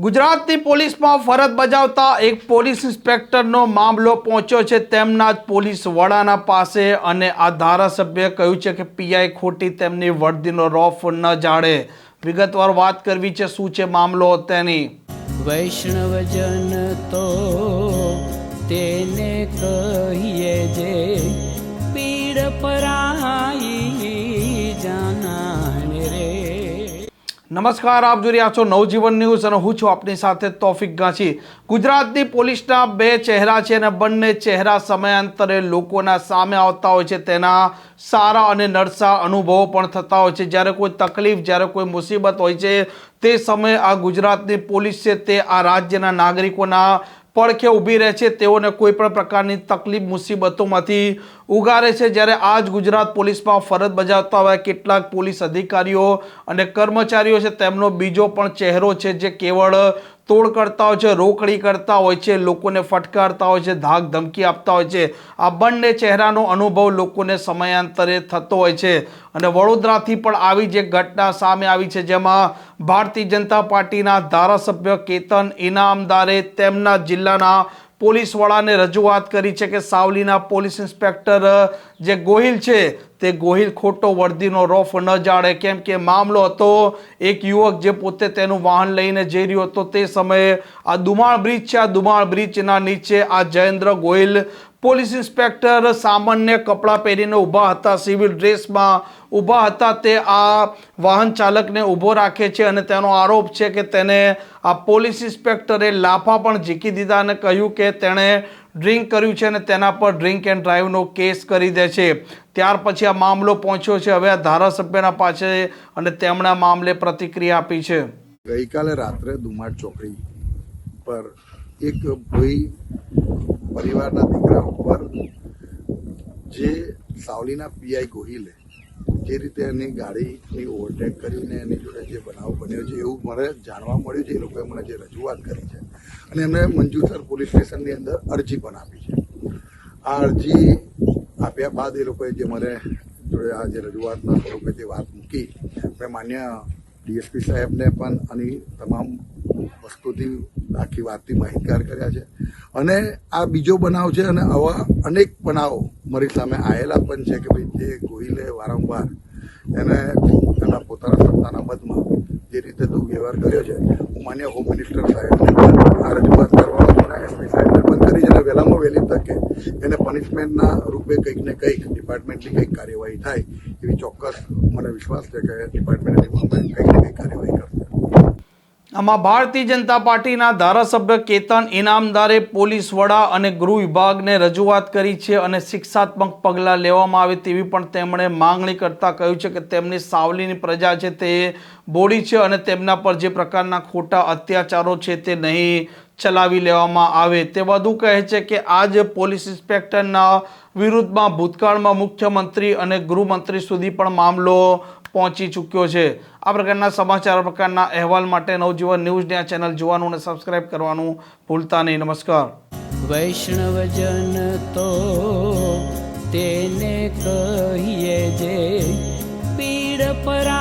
ગુજરાતની પોલીસમાં ફરજ બજાવતા એક પોલીસ ઇન્સ્પેક્ટરનો મામલો પહોંચ્યો છે. તેમના જ પોલીસ વડાના પાસે અને આ ધારાસભ્યએ કહ્યું છે કે પીઆઈ ખોટી તેમની વર્દીનો રોફ ન જાણે. વિગતવાર વાત કરવી છે, શું છે મામલો તેની? વૈષ્ણવજન તો તેને કહીએ જે નમસ્કાર, આપ જોઈ રહ્યા છો નવજીવન ન્યૂઝ અને હું છું આપની સાથે તોફિક ગાંચી. ગુજરાતની પોલીસના બે ચહેરા છે અને બંને ચહેરા સમયાંતરે લોકોના સામે આવતા હોય છે. તેના સારા અને નરસા અનુભવો પણ થતા હોય છે. જ્યારે કોઈ તકલીફ, જ્યારે કોઈ મુસીબત હોય છે, તે સમયે આ ગુજરાતની પોલીસ છે તે આ રાજ્યના નાગરિકોના પડખે ઊભી રહે છે. તેઓને કોઈ પણ પ્રકારની તકલીફ, મુસીબતોમાંથી ઉગારે છે જ્યારે આજ ગુજરાત પોલીસમાં ફરજ બજાવતા હોય કેટલાક પોલીસ અધિકારીઓ અને કર્મચારીઓ છે તેમનો બીજો પણ ચહેરો છે જે કેવળ તોડ કરતા હોય છે, રોકડી કરતા હોય છે, લોકોને ફટકારતા હોય છે, ધાક ધમકી આપતા હોય છે. આ બંને ચહેરાનો અનુભવ લોકોને સમયાંતરે થતો હોય છે અને વડોદરાથી પણ આવી જ ઘટના સામે આવી છે જેમાં ભારતીય જનતા પાર્ટીના ધારાસભ્ય કેતન ઇનામદારે તેમના જિલ્લાના પોલીસ વડાને રજૂઆત કરી છે કે સાવલીના પોલીસ ઇન્સ્પેક્ટર જે ગોહિલ છે, તે ગોહિલ ખોટો વર્દીનો રોફ ન જાણે. કેમ કે મામલો હતો, એક યુવક જે પોતે તેનું વાહન લઈને જઈ રહ્યો હતો તે સમયે. આ દુમાળ બ્રિજ છે, આ દુમાળ બ્રિજના નીચે આ જયેન્દ્ર ગોહિલ પોલીસ ઇન્સ્પેક્ટર સામાન્ય કપડાં પહેરીને ઊભા હતા, સિવિલ ડ્રેસમાં ઊભા હતા. તે આ વાહન ચાલકને ઊભો રાખે છે અને તેનો આરોપ છે કે તેને આ પોલીસ ઇન્સ્પેક્ટરે લાફા પણ ઝીકી દીધા અને કહ્યું કે તેણે ડ્રિંક કર્યું છે અને તેના પર ડ્રિંક એન્ડ ડ્રાઈવનો કેસ કરી દે છે. ત્યાર પછી આ મામલો પહોંચ્યો છે. હવે આ ધારાસભ્યના પાસે અને તેમણે મામલે પ્રતિક્રિયા આપી છે. ગઈકાલે રાત્રે દુમાડ ચોકડી પર એક ભાઈ પરિવારના દીકરા ઉપર જે સાવલીના પીઆઈ ગોહિલે જે રીતે એની ગાડીની ઓવરટેક કરીને એની જોડે જે બનાવ બન્યો છે, એવું મને જાણવા મળ્યું છે, એ લોકોએ મને જે રજૂઆત કરી છે. અને એમણે મંજુસર પોલીસ સ્ટેશનની અંદર અરજી પણ આપી છે. આ અરજી આપ્યા બાદ એ લોકોએ જે મને જોડે આ જે રજૂઆતના સ્વરૂપે જે વાત મૂકી, મેં માન્ય ડીએસપી સાહેબને પણ આની તમામ વસ્તુથી આખી વાતથી માહિતગાર કર્યા છે. અને આ બીજો બનાવ છે અને આવા અનેક બનાવો મારી સામે આવેલા પણ છે કે ભાઈ જે ગોહિલે વારંવાર એને એના પોતાના સત્તાના મતમાં જે રીતે દુર્વ્યવહાર કર્યો છે. હું માન્ય હોમ મિનિસ્ટર સાહેબને આ રજૂઆત કરવાનો છું એસપી સાહેબને પણ કરી છે વહેલામાં વહેલી તકે એને પનિશમેન્ટના રૂપે કંઈક ને કંઈક ડિપાર્ટમેન્ટની કંઈક કાર્યવાહી થાય એવી ચોક્કસ મને વિશ્વાસ છે કે ડિપાર્ટમેન્ટની કંઈક ને કંઈક કાર્યવાહી કરશે. આમાં ભારતીય જનતા પાર્ટીના ધારાસભ્ય કેતન ઇનામદારે પોલીસ વડા અને ગૃહ વિભાગને રજૂઆત કરી છે અને શિક્ષાત્મક પગલાં લેવામાં આવે તેવી પણ તેમણે માંગણી કરતા કહ્યું છે કે તેમની સાવલીની પ્રજા છે તે બોડી છે અને તેમના પર જે પ્રકારના ખોટા અત્યાચારો છે તે નહીં ચલાવી લેવામાં આવે તે વધુ કહે છે કે આજ પોલીસ ઇન્સ્પેક્ટરના વિરુદ્ધમાં ભૂતકાળમાં મુખ્યમંત્રી અને ગૃહમંત્રી સુધી પણ મામલો પહોંચી ચૂક્યો છે. આ પ્રકારના સમાચાર પ્રકારના અહેવાલ માટે નવજીવન ન્યૂઝની આ ચેનલ જોવાનું અને સબસ્ક્રાઇબ કરવાનું ભૂલતા નહીં. નમસ્કાર. વૈષ્ણવજન તો તેને કહીએ જે પીડ પરાઈ